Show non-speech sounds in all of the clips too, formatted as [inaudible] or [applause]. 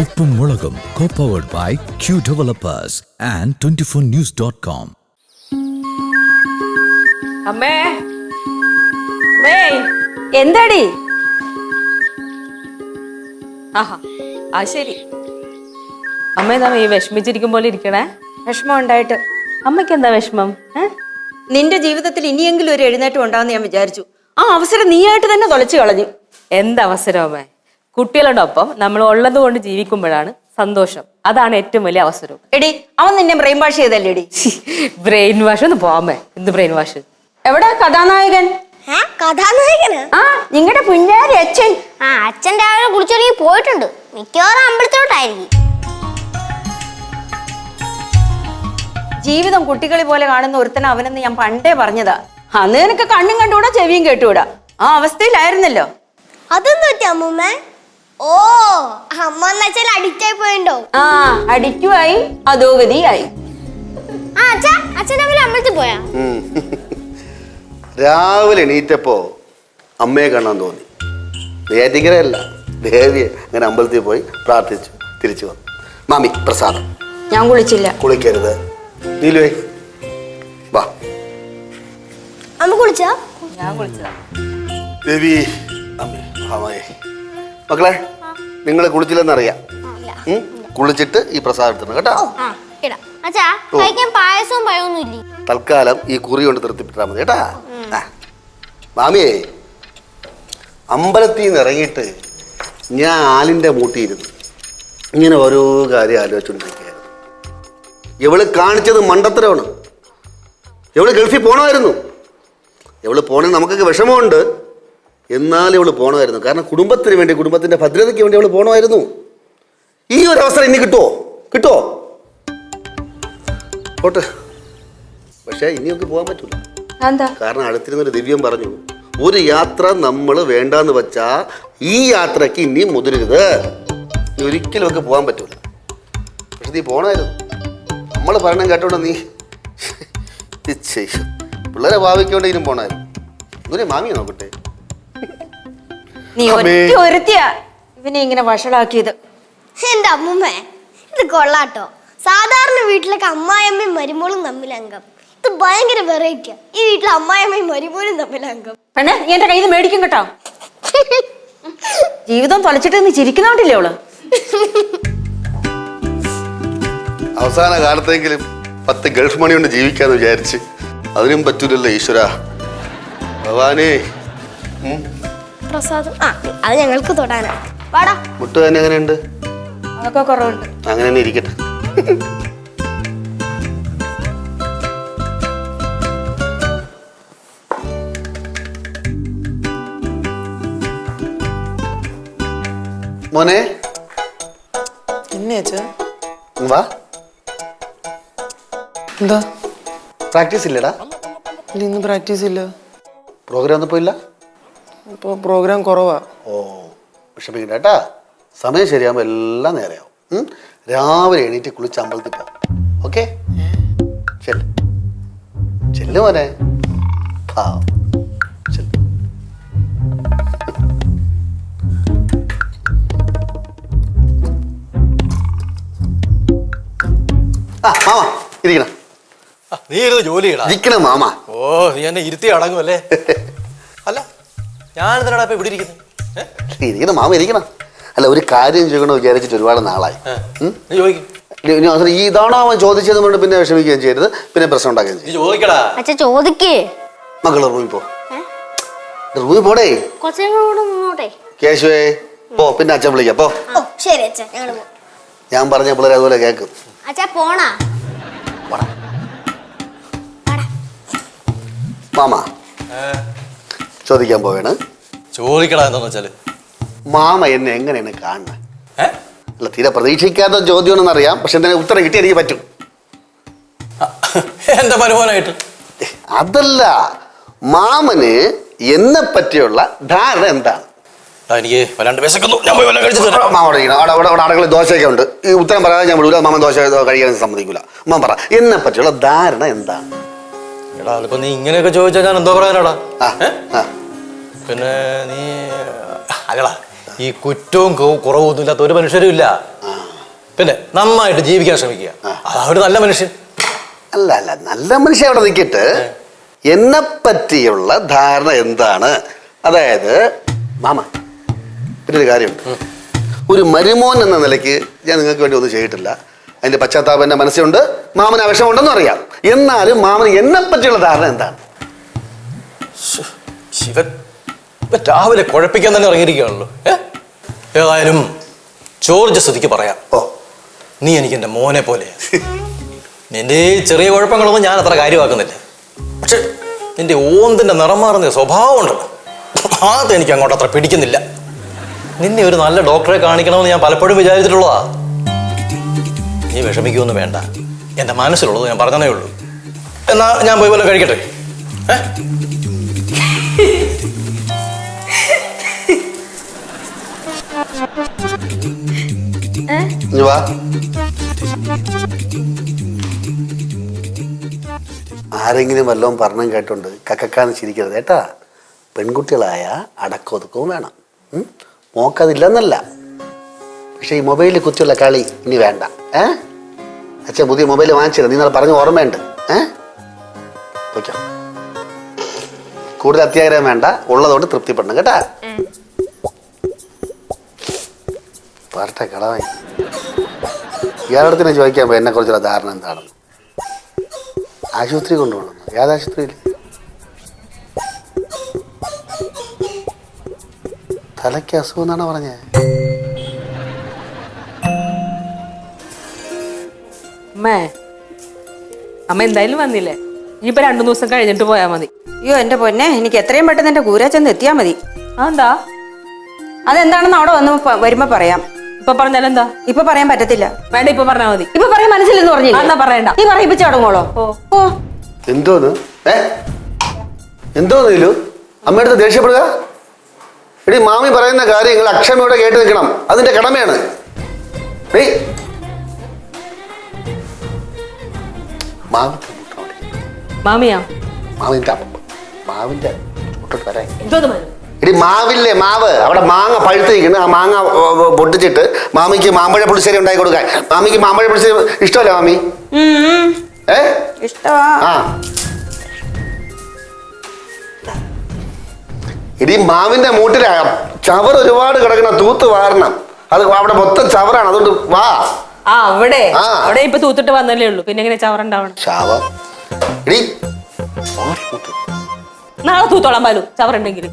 ഉപ്പും മുളകും by Q developers and news dot com അമ്മേ. അമ്മേ. എന്താടി? ആഹാ ആ ശരി. അമ്മ എന്താ ഈ വിഷമിച്ചിരിക്കും പോലെ ഇരിക്കണേ? വിഷമം ഉണ്ടായിട്ട്. അമ്മയ്ക്ക് എന്താ വിഷമം? നിന്റെ ജീവിതത്തിൽ ഇനിയെങ്കിലും ഒരു എഴുന്നേറ്റം ഉണ്ടാവുമെന്ന് ഞാൻ വിചാരിച്ചു. ആ അവസരം നീയായിട്ട് തന്നെ തൊലച്ചു കളഞ്ഞു. എന്താ അവസരം അമ്മേ? കുട്ടികളോടൊപ്പം നമ്മൾ ഉള്ളത് കൊണ്ട് ജീവിക്കുമ്പോഴാണ് സന്തോഷം. അതാണ് ഏറ്റവും വലിയ അവസരം. എടി അവൻ നിന്നെ ബ്രെയിൻ വാഷ് ചെയ്തല്ലേ എടി ബ്രെയിൻ വാഷ് ഒന്ന് പോവാമേ എന്ത് ബ്രെയിൻ വാഷ് എവിടെ കഥാനായകൻ? കഥാനായകന് ആ നിങ്ങളുടെ പുഞ്ഞാരി അച്ഛൻ. ആ അച്ഛൻ രാവിലെ കുളിച്ചൊരുങ്ങി പോയിട്ടുണ്ട്. മിക്കവാറും അമ്പലത്തിലോട്ടായിരിക്കും. ജീവിതം കുട്ടികളെ പോലെ കാണുന്ന ഒരുത്തന അവനെന്ന് ഞാൻ പണ്ടേ പറഞ്ഞതാ. അന്ന് നിനക്ക് കണ്ണും കണ്ടുകൂടാ ചെവിയും കേട്ടുകൂടാ. ആ അവസ്ഥയിലായിരുന്നല്ലോ. അതൊന്നും പറ്റി അമ്മൂമ്മ? ഓ അമ്മ എന്നുവെച്ചാൽ അഡിക്റ്റ് ആയി പോയിണ്ടോ? ആ അടിക്കുമായി അധോഗതിയായി. ആ അച്ഛാ അച്ഛൻ രാവിലെ അമ്പലത്തിൽ പോയാ? ഉം. രാവിലെ എണീറ്റപ്പോ അമ്മയെ കാണാൻ തോന്നി. വേദികരല്ല ദേവിയെ അങ്ങനെ അമ്പലത്തിൽ പോയി പ്രാർത്ഥിച്ചു തിരിച്ചു വന്നു. മാമി പ്രസാദം. ഞാൻ കുളിച്ചില്ല. കുളിക്കരുത്. നീലുവേ വാ. അമ്മ കുളിച്ചാ? ഞാൻ കുളിച്ചതാ. ദേവി അമ്മേ അമ്മേ മക്കളെ നിങ്ങൾ കുളിച്ചില്ലെന്നറിയാം. ഉം? കുളിച്ചിട്ട് ഈ പ്രസാദം കേട്ടോ? ആ ഇടാ. അച്ഛാ കഴിക്കാൻ പായസവും പഴമൊന്നും ഇല്ലേ? തൽക്കാലം ഈ കുറി കൊണ്ട് തൃപ്തിപ്പെട്ടാൽ മതി കേട്ടാ? ആ. മാമിയേ അമ്പലത്തിൽ നിന്ന് ഇറങ്ങിയിട്ട് ഞാൻ ആലിന്റെ മൂട്ടിയിരുന്നു ഇങ്ങനെ ഓരോ കാര്യം ആലോചിച്ചുകൊണ്ടിരിക്കുകയായിരുന്നു. ഇവൾ കാണിച്ചത് മണ്ടത്തരമാണ്. ഇവൾ ഗൾഫിൽ പോണമായിരുന്നു. ഇവൾ പോണേ നമുക്കൊക്കെ വിഷമമുണ്ട്. എന്നാലും ഇവൾ പോകണമായിരുന്നു കാരണം കുടുംബത്തിന് വേണ്ടി കുടുംബത്തിന്റെ ഭദ്രതയ്ക്ക് വേണ്ടി അവൾ പോണമായിരുന്നു. ഈ ഒരു അവസരം ഇനി കിട്ടുമോ കിട്ടുമോ ഓട്ടെ പക്ഷേ ഇനി നമുക്ക് പോകാൻ പറ്റൂല. എന്താ കാരണം അടുത്തിരുന്നൊരു ദിവ്യം പറഞ്ഞു ഒരു യാത്ര നമ്മൾ വേണ്ടാന്ന് വെച്ചാ ഈ യാത്രയ്ക്ക് ഇനി മുതിരരുത്. ഇനി ഒരിക്കലും ഒക്കെ പോകാൻ പറ്റൂല. പക്ഷെ നീ പോണായിരുന്നു നമ്മൾ പറയണം കേട്ടോണ്ട് നീ [laughs] പിള്ളേരെ ഭാവിക്കൊണ്ട് ഇനിയും പോണായിരുന്നു ഒന്നിനെ മാമിയെ നോക്കട്ടെ. നീ ഒറ്റ ഒരുത്തിയാ ഇവനെ ഇങ്ങനെ വഷളാക്കിയത്. എന്റെ അമ്മൂമ്മ ഇത് കൊള്ളാട്ടോ. സാധാരണ വീട്ടിലൊക്കെ അമ്മായിയമ്മയും മരുമോളും തമ്മിൽ അംഗം. ഇത് ഭയങ്കര വെറൈറ്റിയാ ഈ വീട്ടിലെ അമ്മായിയമ്മയും മരുമോളും തമ്മിൽ അംഗം. പെണ്ണെ നീ എന്റെ കയ്യിൽ നിന്ന് മേടിക്കും കേട്ടോ. ജീവിതം തൊലച്ചിട്ട് നീ ചിരിക്കുന്നോണ്ടില്ലേ അവൾ? അവസാന കാലത്തെങ്കിലും പത്ത് ഗൾഫ് മണി കൊണ്ട് ജീവിക്കാന്ന് വിചാരിച്ച്. അതിനും പറ്റൂലല്ലോ ഈശ്വര. ഭഗവാനേ. പ്രസാദം. ആ അത് ഞങ്ങൾക്ക് തൊടാനാണ്. വാടാ. മുട്ട് തന്നെ എങ്ങനെയുണ്ട്? അതൊക്കെ കുറവുണ്ട്. അങ്ങനെ തന്നെ ഇരിക്കട്ടെ. മോനെ? വാ. എന്താ? പ്രാക്ടീസ് ഇല്ലടാ. ഇല്ല ഇന്ന് പ്രാക്ടീസ് ഇല്ല. പ്രോഗ്രാം ഒന്നും പോയില്ല? ഇപ്പോൾ പ്രോഗ്രാം കുറവാ. ഓ വിഷമിക്കണ്ട കേട്ടാ. സമയം ശരിയാകുമ്പോൾ എല്ലാം നേരെയാവും. ഉം? രാവിലെ എണീറ്റ് കുളിച്ച് അമ്പലത്തിൽ പോ ഓക്കെ? ചെല്ല്. ചെല്ലു മോനെ. പാവം. ചെല്ല്. ആ മാമ ഇരിക്കണം. ആ, നീ ഇരുന്ന് ജോലി ചെയ്യടാ. ഇരിക്കണം മാമ. ഓ നീ എന്നെ ഇരുത്തി അടങ്ങുമല്ലേ അല്ല? [laughs] ഞാൻ എന്തിനാടാ ഇപ്പൊ ഇവിടെ ഇരിക്കുന്നത് ഏ? ഇരിക്കണം മാമ ഇരിക്കണം. അല്ല ഒരു കാര്യം ചോദിക്കണമെന്ന് വിചാരിച്ചിട്ട് ഒരുപാട് നാളായി. ഉം? നീ ചോദിക്കും. ഇനി- ഇനി അവസരം ഈ ഇതാണോ അവൻ ചോദിച്ചത് കൊണ്ട് പിന്നെ വിഷമിക്കുകയും ചെയ്യരുത്. പിന്നെ പ്രശ്നം ഉണ്ടാക്കുകയും നീ ചോദിക്കടാ. അച്ഛ ചോദിക്കേ. മകൾ റൂമിൽ പോ. റൂമിൽ പോടേ. കുറച്ചും കൂടെ മുന്നോട്ടെ കേശുവേ പോ പിന്നെ അച്ഛൻ വിളിക്കാം പോ. ഓ ശരി അച്ഛ ഞങ്ങൾ പോ. ഞാൻ പറഞ്ഞ പിള്ളേർ അതുപോലെ കേൾക്കും. അച്ഛ പോണാ. പോടാ. മാമ ഏ, ചോദിക്കാൻ പോവേണ. ചോദിക്കടാ എന്താന്ന് വെച്ചാൽ. മാമ എന്നെ എങ്ങനെയാണ് കാണുന്നത് ഏ? അല്ല തീരെ പ്രതീക്ഷിക്കാത്ത ചോദ്യമാണെന്ന് അറിയാം പക്ഷെ എന്തിനാ ഉത്തരം കിട്ടി എനിക്ക് പറ്റും. എന്താ ഏ, അതല്ല മാമന് എന്നെ പറ്റിയുള്ള ധാരണ എന്താണ്? എടാ, എനിക്ക് വല്ലാണ്ട് വിശക്കുന്നു. ഞാൻ പോയി മാമ അവിടെ ഇരിക്കണം. അവിടെ അവിടെ അവിടെ അടുക്കളയിൽ ദോശയൊക്കെ ഉണ്ട്. ഈ ഉത്തരം പറയാതെ ഞാൻ വിടൂല. മാമൻ ദോശ കഴിക്കാൻ സമ്മതിക്കൂല. മാമ പറ എന്നെ പറ്റിയുള്ള ധാരണ എന്താണ്? എടാ അതിപ്പോ നീ ഇങ്ങനെയൊക്കെ ചോദിച്ചാൽ ഞാൻ എന്തോ പറയാനാടാ? പിന്നെ നീ അല്ലടാ ഈ കുറ്റവും കുറവും കുറവൊന്നും ഇല്ലാത്ത ഒരു മനുഷ്യരും ഇല്ല. പിന്നെ നന്നായിട്ട് ജീവിക്കാൻ ശ്രമിക്കുക. അതാ ഒരു നല്ല മനുഷ്യൻ. അല്ല അല്ല നല്ല മനുഷ്യൻ അവിടെ നിൽക്കിട്ട് എന്നെ പറ്റിയുള്ള ധാരണ എന്താണ്? അതായത് മാമ പിന്നെ ഒരു കാര്യമുണ്ട് ഒരു മരുമോൻ എന്ന നിലയ്ക്ക് ഞാൻ നിങ്ങൾക്ക് വേണ്ടി ഒന്നും ചെയ്തിട്ടില്ല. അതിന്റെ പശ്ചാത്താപം എന്റെ മനസ്സിലുണ്ട്. മാമന് ആവശ്യമുണ്ടെന്നും അറിയാം. എന്നാലും മാമന് എന്നെ പറ്റിയുള്ള ധാരണ എന്താണ്? ശിവൻ രാവിലെ കുഴപ്പിക്കാൻ തന്നെ ഇറങ്ങിയിരിക്കുകയാണല്ലോ. ഏതായാലും ജോർജ് സ്തുതിക്ക് പറയാം. ഓ. നീ എനിക്ക് എന്റെ മോനെ പോലെ. നിന്റെ ഈ ചെറിയ കുഴപ്പങ്ങളൊന്നും ഞാൻ അത്ര കാര്യമാക്കുന്നില്ല. പക്ഷെ നിന്റെ ഓന്തിന്റെ നിറം മാറുന്ന സ്വഭാവമുണ്ടല്ലോ അത് എനിക്ക് അങ്ങോട്ട് അത്ര പിടിക്കുന്നില്ല. നിന്നെ ഒരു നല്ല ഡോക്ടറെ കാണിക്കണമെന്ന് ഞാൻ പലപ്പോഴും വിചാരിച്ചിട്ടുള്ളതാ. നീ വിഷമിക്കുമെന്ന് വേണ്ട. എന്റെ മനസ്സിലുള്ളത് ഞാൻ പറഞ്ഞതേ ഉള്ളൂ. എന്നാ ഞാൻ പോയി പോലെ കഴിക്കട്ടെ? ഏ? ഇനി വാ. ആരെങ്കിലും വല്ലതും പറഞ്ഞും കേട്ടോണ്ട് കക്കക്കാന്ന് ചിരിക്കരുത് കേട്ടാ. പെൺകുട്ടികളായ അടക്കൊതുക്കവും വേണം? മോക്കതില്ലെന്നല്ല. പക്ഷെ ഈ മൊബൈലിൽ കുത്തിയുള്ള കളി ഇനി വേണ്ട. ഏ? അച്ഛൻ പുതിയ മൊബൈൽ വാങ്ങിച്ചിരുന്നു. നീ നാളെ പറഞ്ഞ ഓർമ്മയുണ്ട്. ഏ? കൂടുതൽ അത്യാഗ്രഹം വേണ്ട. ഉള്ളതുകൊണ്ട് തൃപ്തിപ്പെടണം കേട്ടാ? പറട്ടെ കളവായി. ഇയാളുടെ തന്നെ ചോദിക്കാൻ എന്നെ കുറിച്ചുള്ള ധാരണ എന്താണെന്ന് ആശുപത്രി കൊണ്ടുപോകണം. ഏത് ആശുപത്രിയിൽ? തലയ്ക്ക് അസുഖം എന്നാണ് പറഞ്ഞത് അമ്മേ. അമ്മ എന്തായാലും വന്നില്ലേ? ഇനിയിപ്പോ രണ്ടു ദിവസം കഴിഞ്ഞിട്ട് പോയാ മതി. അയ്യോ എന്റെ പൊന്നെ എനിക്ക് എത്രയും പെട്ടെന്ന് എന്റെ കൂരാ ചെന്ന് എത്തിയാ മതി. അതെന്താ? അതെന്താണെന്ന് അവിടെ വന്ന് പ- വരുമ്പോ പറയാം. ഇപ്പൊ പറഞ്ഞാലെന്താ? ഇപ്പൊ പറയാൻ പറ്റത്തില്ല. വേണ്ട ഇപ്പൊ പറഞ്ഞാ മതി. ഇപ്പൊ പറയാൻ മനസ്സിലെന്ന് ആ, എന്നാ പറഞ്ഞില്ല പറയണ്ട. നീ പറയിപ്പിച്ചു തുടങ്ങോളോ ഓ. എന്തോന്ന്? ഏ? എന്തോന്ന് അമ്മയടുത്ത് ദേഷ്യപ്പെടുക? എടി മാമി പറയുന്ന കാര്യങ്ങൾ അക്ഷമയോടെ കേട്ട് നിൽക്കണം. അതിന്റെ കടമയാണ്. ഏയ് മാവിന്റെ മുട്ടോടി മാമിയാ? മാവിന്റെ അപ്പ മാവിന്റെ മുട്ടോട്ട് വരാൻ. മാവില്ലേ മാവ്? അവിടെ മാങ്ങ പഴുത്തിരിക്കുന്നു. ആ മാങ്ങ പൊട്ടിച്ചിട്ട് മാമിക്ക് മാമ്പഴ പുളിശ്ശേരി ഉണ്ടാക്കി കൊടുക്കാൻ. മാമിക്ക് മാമ്പഴ പുളിശ്ശേരി ഇഷ്ടമല്ല മാമി? ഏ? ആ. ഇടി മാവിന്റെ മൂട്ടില ചവർ ഒരുപാട് കിടക്കണം തൂത്ത് വാരണം. അത് അവിടെ മൊത്തം ചവറാണ്. അതുകൊണ്ട് വാ. ആ അവിടെ. ആ. അവിടെ ഇപ്പൊ തൂത്തിട്ട് വന്നല്ലേ ഉള്ളൂ. പിന്നെ എങ്ങനെ ചവറുണ്ടാവണം? ശാവം എടി മാറി മൂട്ട്. നാളെ തൂത്തോളാം പാലു ചവറുണ്ടെങ്കിൽ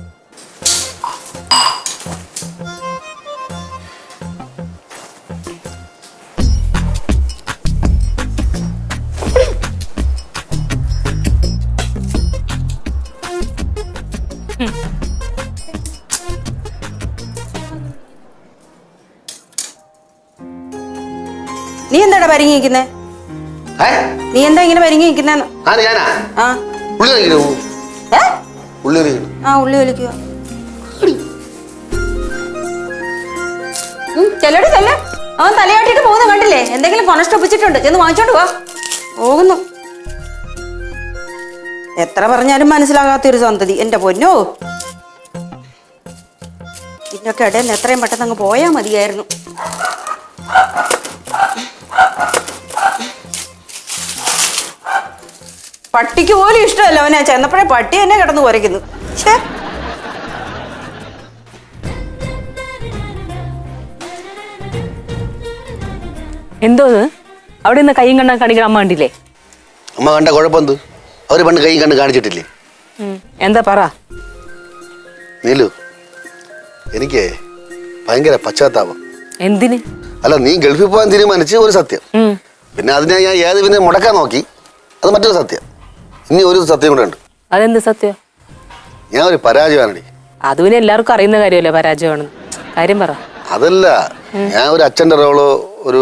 നീ എന്താടാ പരിങ്ങി നിൽക്കുന്നേ നീ എന്താ ഇങ്ങനെ പരിങ്ങി നിൽക്കുന്നേന്ന് ആ. ഏ? ആ ഉള്ളി വലിക്കുക. ചെല്ലടി ചെല്ല. അവൻ തലയാട്ടിട്ട് പോകുന്ന കണ്ടില്ലേ? എന്തെങ്കിലും പണം ഒപ്പിച്ചിട്ടുണ്ട് ചെന്ന് വാങ്ങിച്ചോണ്ട് വാ. പോകുന്നു. എത്ര പറഞ്ഞാലും മനസ്സിലാകാത്ത ഒരു സന്തതി. എന്റെ പൊന്നോ. ഇതിനൊക്കെ ഇടയിൽ നിന്ന് എത്രയും പെട്ടെന്ന് അങ്ങ് പോയാ മതിയായിരുന്നു. പട്ടിക്ക് പോലും ഇഷ്ടമല്ല അവനെ ചെന്നപ്പോഴേ പട്ടി എന്നെ കിടന്ന് കുരയ്ക്കുന്നു. ഛേ എന്തോന്ന് അവിടെ നിന്ന് കൈയും കണ്ണാൻ കാണിക്കണം അമ്മ കണ്ടില്ലേ? അമ്മ കണ്ട കുഴപ്പമെന്ത്? അവർ പണ്ട് കൈ കണ്ട് കാണിച്ചിട്ടില്ലേ? എന്താ പറ? നീലു എനിക്ക് ഭയങ്കര പശ്ചാത്താപം. എന്തിന്? അല്ല നീ ഗൾഫിൽ പോകാൻ തീരുമാനിച്ച് ഒരു സത്യം. പിന്നെ അതിനെ ഞാൻ ഏത് പിന്നെ മുടക്കാൻ നോക്കി? അത് മറ്റൊരു സത്യം. ഇനി ഒരു സത്യം കൂടെ ഉണ്ട്. അതെന്ത് സത്യം? ഞാൻ ഒരു പരാജയമാണടി അത് പിന്നെ എല്ലാവർക്കും അറിയുന്ന കാര്യമല്ലേ പരാജയമാണ് കാര്യം പറ. അതല്ല ഞാൻ ഒരു അച്ഛന്റെ റോളോ ഒരു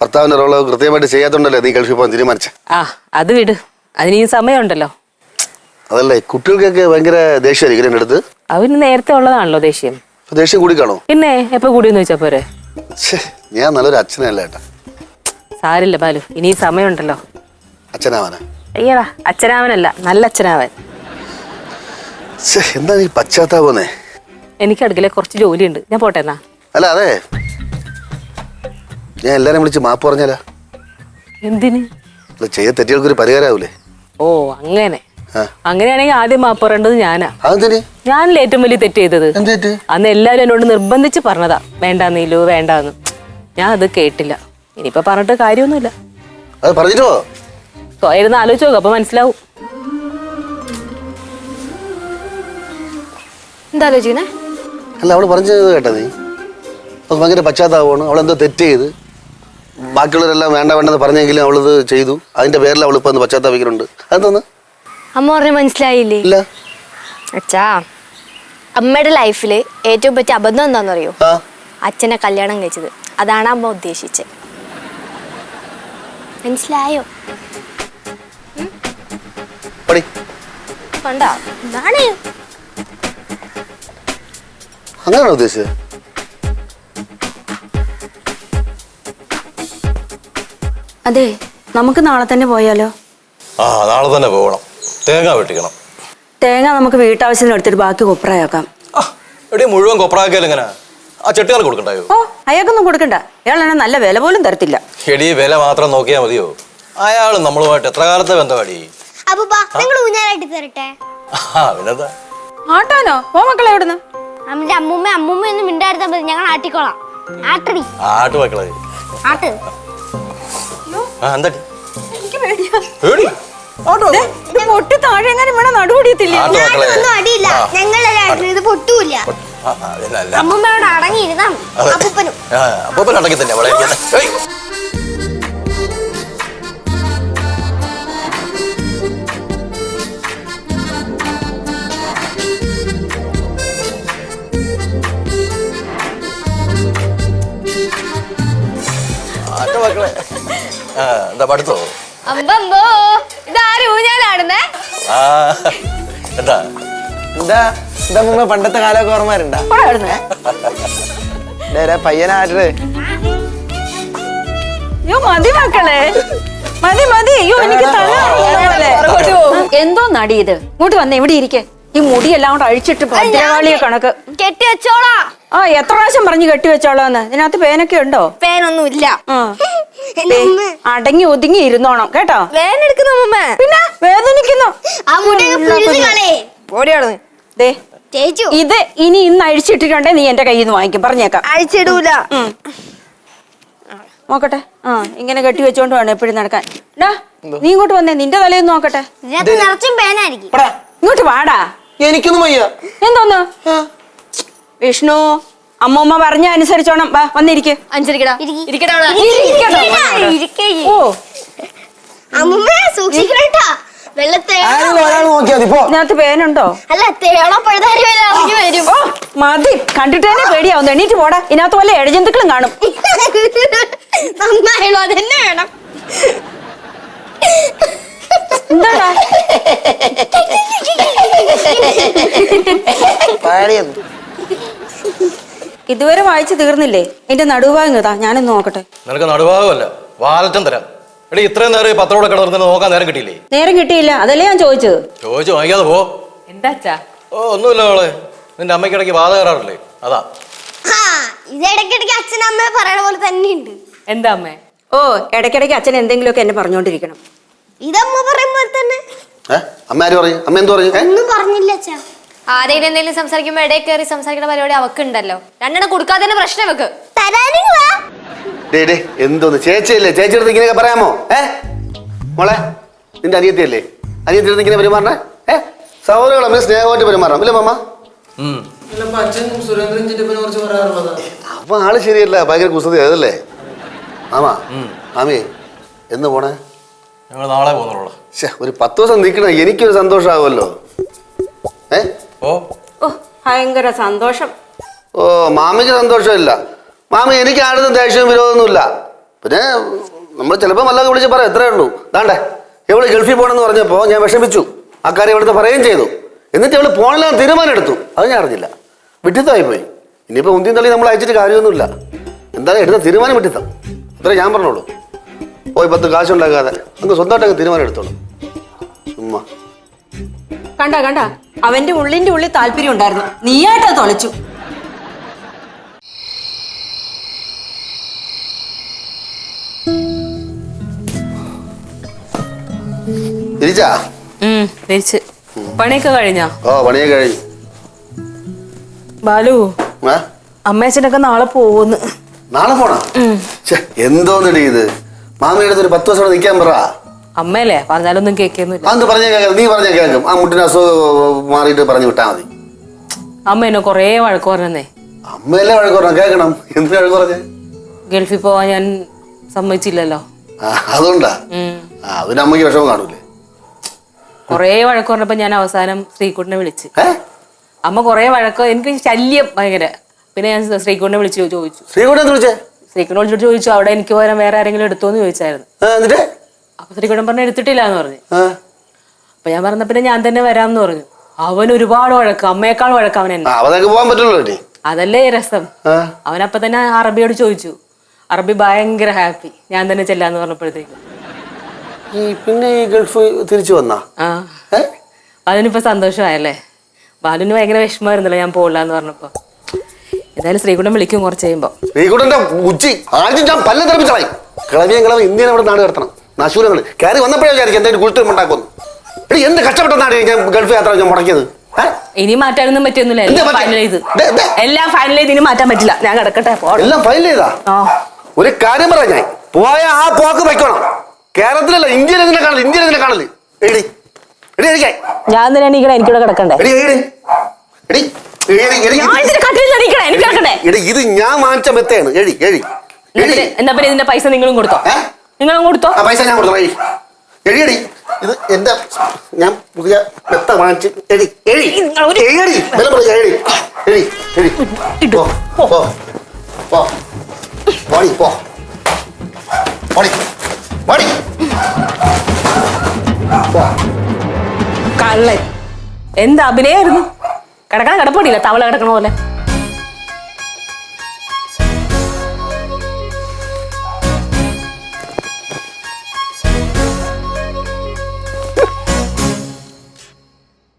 ഭർത്താവിന്റെ റോളോ കൃത്യമായിട്ട് ചെയ്യാത്തോണ്ടല്ലേ നീ ഗൾഫിൽ പോകാൻ തീരുമാനിച്ച? ആ അത് വിട്. അതിന് ഈ സമയമുണ്ടല്ലോ. അതല്ലേ കുട്ടികൾക്കൊക്കെ ഭയങ്കര ദേഷ്യമായിരിക്കും എന്റെ അടുത്ത്? അവന് നേരത്തെ ഉള്ളതാണല്ലോ ദേഷ്യം. അപ്പൊ ദേഷ്യം കൂടി കാണോ പിന്നെ എപ്പോ കൂടിയെന്ന് വെച്ചാ പോരെ? ഛേ ഞാൻ നല്ലൊരു അച്ഛനല്ല ഏട്ടാ. സാരില്ല ബാലു ഇനി ഈ സമയമുണ്ടല്ലോ അച്ഛനാവാനാ അയ്യടാ അച്ഛനാവനല്ല നല്ല അച്ഛനാവൻ. എന്താ നീ പശ്ചാത്താപന്നേ എനിക്ക് അടുക്കളയിൽ കുറച്ച് ജോലിയുണ്ട്. ഞാൻ പോട്ടെ എന്നാ. അല്ല അതെ. ഞാൻ എല്ലാരും വിളിച്ച് മാപ്പ് പറഞ്ഞാലാ. എന്തിന്? അല്ല ചെയ്ത തെറ്റുകൾക്കൊരു പരിഹാരമാവൂലേ ഓ അങ്ങനെ. ആ. അങ്ങനെയാണെങ്കിൽ ആദ്യം മാപ്പ് പറയേണ്ടത് ഞാനാ. അതെന്തിന്? ഞാനല്ലേ ഏറ്റവും വലിയ തെറ്റ് ചെയ്തത്? അന്ന് എല്ലാവരും എന്നോട് നിർബന്ധിച്ച് പറഞ്ഞതാ. വേണ്ട നീലു വേണ്ടാന്ന്. ഞാൻ അത് കേട്ടില്ല. ഇനിയിപ്പോ പറഞ്ഞിട്ട് കാര്യമൊന്നുമില്ല. അത് പറഞ്ഞിട്ടോ സ്വയം ആലോചിച്ച് നോക്കും അപ്പൊ മനസ്സിലാവും. എന്താ അല്ല അവൾ പറഞ്ഞത് കേട്ടോ നീ. അത് ഭയങ്കര പശ്ചാത്താപമാണ്. അവളെന്തോ തെറ്റ് ചെയ്ത്. ബാക്കിയുള്ളവരെല്ലാം വേണ്ട വേണ്ടെന്ന് പറഞ്ഞെങ്കിലും അവളിത് ചെയ്തു. അതിന്റെ പേരിൽ അവൾ ഇപ്പൊ പശ്ചാത്താപിക്കുന്നുണ്ട്. അതെന്തോന്ന്? അമ്മ പറഞ്ഞ മനസ്സിലായില്ലേ? ഇല്ല. അച്ഛാ അമ്മയുടെ ലൈഫിൽ ഏറ്റവും പറ്റിയ അബദ്ധം എന്താണെന്നറിയോ? ആ. അച്ഛനെ കല്യാണം കഴിച്ചത്. അതാണ് അമ്മ ഉദ്ദേശിച്ചത്. മനസ്സിലായോ? പടി കണ്ടോ? അങ്ങനെയാണോ ഉദ്ദേശിച്ചത്? അതെ നമുക്ക് നാളെ തന്നെ പോയാലോ? ആ നാളെ തന്നെ പോകണം. തേങ്ങ വെട്ടിക്കണം. തേങ്ങ നമുക്ക് വീട്ടാവശ്യത്തിന് എടുത്തിട്ട് ബാക്കി കൊപ്രയാക്കാം. ആ എടി മുഴുവൻ കൊപ്രാക്കൽ എങ്ങനെ? ആ ചെട്ടികൾ കൊടുക്കണ്ടായോ? ഓ അയാൾക്കൊന്നും കൊടുക്കണ്ട. അയാൾ എന്നെ നല്ല വില പോലും തരത്തില്ല. എടി വില മാത്രം നോക്കിയാൽ മതിയോ? അയാൾ നമ്മളുമായിട്ട് എത്ര കാലത്തെ ബന്ധമാടി? അപ്പൂപ്പ നിങ്ങൾ ഊഞ്ഞാലായിട്ട് തരട്ടെ ആട്ടാനോ? ഓ മക്കളെ എവിടുന്ന്? അമ്മന്റെ അമ്മൂമ്മ അമ്മൂമ്മ ഒന്നും മിണ്ടായിരുത്താൻ മതി. ഞങ്ങൾ ആട്ടിക്കോളാം. ആട്ടടി. ആട്ട് മക്കളെ. ആട്ട്. എനിക്ക് പേടിയാ. പേടി? പൊട്ടി താഴെ എങ്ങനെ ഇവിടെ നടുപൊടിയത്തില്ലേ ആട്ട് മക്കളെ. ഒന്നും അടിയില്ല. ഞങ്ങൾ ഇത് പൊട്ടൂല. അമ്മൂമ്മയോട് അടങ്ങിയിരുന്നാ. അപ്പൂപ്പനും. അടങ്ങി അപ്പൂപ്പൻ അടക്കി മക്കളെ ആ എന്താ പഠിത്തോ അമ്പമ്പോ ഇതാരും ഊഞ്ഞാലാടുന്നേ ആ എന്താ എന്താ എന്താ മുമ്പ് പണ്ടത്തെ കാലമൊക്കെ ഓർമ്മരുണ്ടാ പയ്യനാട്ടത് അയ്യോ മതി മക്കളെ മതി മതി അയ്യോ എനിക്ക് തല കറങ്ങുന്ന പോലെ. എന്തോ നടി ഇത് ഇങ്ങോട്ട് വന്നേ ഇവിടെ ഇരിക്കെ ഈ മുടി മുടിയെല്ലാം കൊണ്ട് അഴിച്ചിട്ട് ഭദ്രകാളിയെ കണക്ക് കെട്ടി വെച്ചോളാ ആ എത്ര പ്രാവശ്യം പറഞ്ഞു കെട്ടി വെച്ചോളാന്ന് ഇതിനകത്ത് പേനൊക്കെ ഉണ്ടോ ആ എന്റെ ദേ, അമ്മ അടങ്ങി ഒതുങ്ങി ഇരുന്നോണം കേട്ടോ? വേദനെടുക്കുന്നു അമ്മ പിന്നെ വേദനിക്കുന്നു. ഓടിയാണ് ദേ ഇത് ഇനി ഇന്ന് അഴിച്ചിട്ടിട്ടുണ്ടേ നീ എന്റെ കയ്യിൽ നിന്ന് വാങ്ങിക്കും. പറഞ്ഞേക്കാം. അഴിച്ചിടൂല. നോക്കട്ടെ. ആ ഇങ്ങനെ കെട്ടി വെച്ചോണ്ട് വേണം എപ്പോഴും നടക്കാൻ. നീ ഇങ്ങോട്ട് വന്നേ നിന്റെ തലയൊന്നും നോക്കട്ടെ. ഇങ്ങോട്ട് വാടാ. എനിക്കൊന്നും വയ്യ. എന്തോന്ന്? വിഷ്ണു അമ്മൂമ്മ പറഞ്ഞ അനുസരിച്ചോണം. വാ വന്നിരിക്ക്. അനുസരിക്കടാ ഓ. അമ്മൂമ്മ സൂക്ഷിക്കണട്ടാ വെള്ളത്തെ ആരെങ്കിലും ഒരാൾ നോക്കിയാ മതി പോ. ഇതിനകത്ത് പേനുണ്ടോ? അല്ല അറിഞ്ഞു വരും. ഓ മതി. കണ്ടിട്ട് തന്നെ പേടിയാവുന്നു. എണീറ്റ് പോടാ. ഇതിനകത്ത് വല്ല ഇഴജന്തുക്കളും കാണും. അതന്നെ വേണം. എന്താടാ? പാടിയത് ഇതുവരെ വായിച്ചു തീർന്നില്ലേ? എന്റെ നടുഭാഗം ഇതാ ഞാനൊന്ന് നോക്കട്ടെ. നിനക്ക് നടുഭാഗമല്ല വാലറ്റം തരാം. എടി ഇത്രയും നേരം ഈ പത്രോടെ കിടന്നിട്ട് നോക്കാൻ നേരം കിട്ടിയില്ലേ? നേരം കിട്ടിയില്ല അതല്ലേ ഞാൻ ചോദിച്ചത്? ചോദിച്ചു വാങ്ങിക്കാതെ പോ. എന്താച്ചാ ഓ ഒന്നുമില്ല മോളെ. നിന്റെ അമ്മയ്ക്ക് ഇടയ്ക്ക് ബാധ കയറാറില്ലേ? അതാ. ആ ഇത് ഇടയ്ക്കിടയ്ക്ക് അച്ഛനമ്മ പറയണ പോലെ തന്നെയുണ്ട്. എന്താ അമ്മേ? ഓ ഇടയ്ക്കിടയ്ക്ക് അച്ഛൻ എന്തെങ്കിലുമൊക്കെ എന്നെ പറഞ്ഞുകൊണ്ടിരിക്കണം ഇതമ്മ പറയുമ്പോൾ പോലെ തന്നെ. ഏ അമ്മ ആര് പറയും? അമ്മ എന്ത് പറയും? ഏ? ഒന്നും പറഞ്ഞില്ല അച്ഛാ. ആരെങ്കിലും എന്തെങ്കിലും സംസാരിക്കുമ്പോ ഇടയിൽ കയറി സംസാരിക്കുന്ന പരിപാടി അവക്കുണ്ടല്ലോ. രണ്ടെണ്ണം കൊടുക്കാതെ തന്നെ പ്രശ്നം വെക്ക് തരാനിങ്ങളാ ഡേ ഡേ എന്തോന്ന്? ചേച്ചിയല്ലേ? ചേച്ചിയുടെ ഇങ്ങനെയൊക്കെ പറയാമോ? ഏ? മോളെ നിന്റെ അനിയത്തിയല്ലേ? അനിയത്തി ഇങ്ങനെ പെരുമാറണേ? ഏ? അമ്മ സ്നേഹമായിട്ട് പെരുമാറണം. ഇല്ലേ മാമ? അപ്പൊ ആൾ ശരിയല്ല ഭയങ്കര കുസൃതി അതല്ലേ? മാമാ മാമിയെ എന്ന് പോണേ? ഞങ്ങൾ നാളെ പോകുന്നുള്ളൂ ഒരു പത്ത് ദിവസം നിൽക്കണേ എനിക്കൊരു സന്തോഷമാകുമല്ലോ ഏ? ഓ. ഓ ഭയങ്കര സന്തോഷം. ഓ മാമിക്ക് സന്തോഷമില്ല. മാമി എനിക്ക് ആരുടെ ദേഷ്യവും വിരോധമൊന്നുമില്ല. പിന്നെ നമ്മൾ ചിലപ്പോൾ വല്ലതൊക്കെ വിളിച്ച് പറയാം എത്രയേ ഉള്ളൂ. ദാണ്ടേ എവൾ ഗൾഫിൽ പോകണമെന്ന് പറഞ്ഞപ്പോൾ ഞാൻ വിഷമിച്ചു. ആ കാര്യം ഇവിടുത്തെ പറയുകയും ചെയ്തു. എന്നിട്ട് ഇവൾ പോകണമെന്ന് തീരുമാനം എടുത്തു അത് ഞാൻ അറിഞ്ഞില്ല. വിട്ടിത്തമായി പോയി ഇനിയിപ്പോൾ ഉന്തിയും തള്ളി നമ്മൾ അയച്ചിട്ട് കാര്യമൊന്നുമില്ല. എന്തായാലും എടുത്ത തീരുമാനം വിട്ടിത്തം അത്രേ ഞാൻ പറഞ്ഞോളൂ പോയി പത്ത് കാശുണ്ടാക്കാതെ നമുക്ക് സ്വന്തമായിട്ടൊക്കെ തീരുമാനം എടുത്തോളൂ കണ്ട കണ്ട. അവന്റെ ഉള്ളിന്റെ ഉള്ളിൽ താല്പര്യം ഉണ്ടായിരുന്നു. നീയായിട്ടത് തൊലച്ചു. തിരിച്ചാ തിരിച്ച് പണിയൊക്കെ കഴിഞ്ഞാ? ഓ പണിയൊക്കെ കഴിഞ്ഞു. ബാലു ആ അമ്മയച്ഛനൊക്കെ നാളെ പോവുന്നു. നാളെ പോണോ? ഛെ, എന്തോന്നടി ഇത്? മാമിയുടെ ഒരു പത്ത് ദിവസം നിക്കാൻ നിൽക്കാൻ പറ. അമ്മയല്ലേ? പറഞ്ഞാലൊന്നും കേൾക്കുന്നില്ല അന്ന് പറഞ്ഞ കേൾക്കാം നീ പറഞ്ഞ കേൾക്കും. ആ മുട്ടിന് അസുഖം മാറിയിട്ട് പറഞ്ഞു വിട്ടാ മതി. അമ്മ എന്നെ കൊറേ വഴക്ക് പറഞ്ഞേ അമ്മയല്ലേ വഴക്ക് പറഞ്ഞു? കേൾക്കണം. എന്ത് വഴക്ക് പറഞ്ഞേ? ഗൾഫിൽ പോവാൻ ഞാൻ സമ്മതിച്ചില്ലല്ലോ. ആ അതുകൊണ്ടാ? ഉം. ആ അതിന് അമ്മയ്ക്ക് വിഷമം കാണൂലേ? കുറേ വഴക്ക് പറഞ്ഞപ്പോ ഞാൻ അവസാനം ശ്രീകുട്ടിനെ വിളിച്ച്. ഏ? അമ്മ കൊറേ വഴക്ക് എനിക്ക് ശല്യം ഭയങ്കര. പിന്നെ ഞാൻ ശ്രീകുട്ടിനെ വിളിച്ചു ചോദിച്ചു. ശ്രീകുട്ടൻ എന്ത് വിളിച്ചേ? ശ്രീകുട്ടിനെ വിളിച്ചിട്ട് ചോദിച്ചു അവിടെ എനിക്ക് പകരം വേറെ ആരെങ്കിലും എടുത്തോന്ന് ചോദിച്ചായിരുന്നു. ആ, എന്നിട്ട്? അപ്പൊ ശ്രീകുടം പറഞ്ഞ എടുത്തിട്ടില്ല എന്ന് പറഞ്ഞു. അപ്പൊ ഞാൻ പറഞ്ഞ പിന്നെ ഞാൻ തന്നെ വരാമെന്ന് പറഞ്ഞു. അവൻ ഒരുപാട് വഴക്ക് അമ്മയേക്കാൾ വഴക്ക് അവൻ എന്നെ അവനൊക്കെ പോകാൻ പറ്റുള്ളൂ ഇനി. അതല്ലേ രസം. അവൻ അവനപ്പൊ തന്നെ അറബിയോട് ചോദിച്ചു. അറബി ഭയങ്കര ഹാപ്പി ഞാൻ തന്നെ ചെല്ലാന്ന് പറഞ്ഞപ്പോഴത്തേക്കും. ഈ പിന്നെ ഈ ഗൾഫ് തിരിച്ചു വന്നാ? ആ. ഏ? അതിനിപ്പോ സന്തോഷമായല്ലേ? ബാലുവിന് ഭയങ്കര വിഷമമായിരുന്നല്ലോ ഞാൻ പോകില്ല എന്ന് പറഞ്ഞപ്പോ. ഏതായാലും ശ്രീകുടം വിളിക്കും കുറച്ച് കഴിയുമ്പോ. ശ്രീകുട്ടന്റെ ഉച്ചി ആദ്യം ഞാൻ പല്ല് തെറിപ്പിച്ചായി കിളവിയും കിളവ് ഇന്ത്യനെ നാട് കടത്തണം. നശൂലങ്ങൾ കയറി വന്നപ്പോഴേ വിചാരിക്കും എന്തെങ്കിലും കുളിത്തും ഉണ്ടാക്കുന്നു എടി എന്ത് കഷ്ടപ്പെട്ട നാട് ഞാൻ ഗൾഫ് യാത്ര ഞാൻ മുടക്കിയത്? ഇനി മാറ്റാനൊന്നും പറ്റിയൊന്നുമില്ല. എല്ലാം? ഫൈനൽ ചെയ്ത്. ദേ, ദേ. എല്ലാം ഫൈനൽ ചെയ്ത് ഇനി മാറ്റാൻ പറ്റില്ല. ഞാൻ കിടക്കട്ടെ എല്ലാം ഫൈനൽ ചെയ്താ? ഒരു കാര്യം പറയാം ഞാൻ. പോയ ആ പോക്ക് വയ്ക്കണം കേരളത്തിലല്ല ഇന്ത്യയിൽ ഇതിനെ കാണൽ? ഇന്ത്യയിൽ ഇതിനെ കാണൽ? എടി എടി എടിക്കാൻ ഞാൻ തന്നെ എണീക്കണേ എനിക്കിവിടെ കിടക്കണ്ടേ? എടി എടി എടി. എടി എടി ഇത് ഞാൻ വാങ്ങിച്ച മെത്തയാണ്. എഴി എഴി എന്നാ പിന്നെ ഇതിന്റെ പൈസ നിങ്ങളും കൊടുത്തോ? ഏ? നിങ്ങളും കൊടുത്തോ. ആ പൈസ ഞാൻ കൊടുത്തു എഴി എഴി എടി ഇത് എന്റെ ഞാൻ പുതിയ മെത്ത വാങ്ങിച്ച് എഴി. എഴി നിങ്ങൾ എഴി വില പറഞ്ഞു എഴി. എഴി എഴി. പോ പോ പോ. പോടി പോ. പോടി പോടി കള്ളൻ. എന്ത് അഭിനയായിരുന്നു? കിടക്കണ കിടപ്പടിയില്ല തവള കിടക്കണ പോലെ.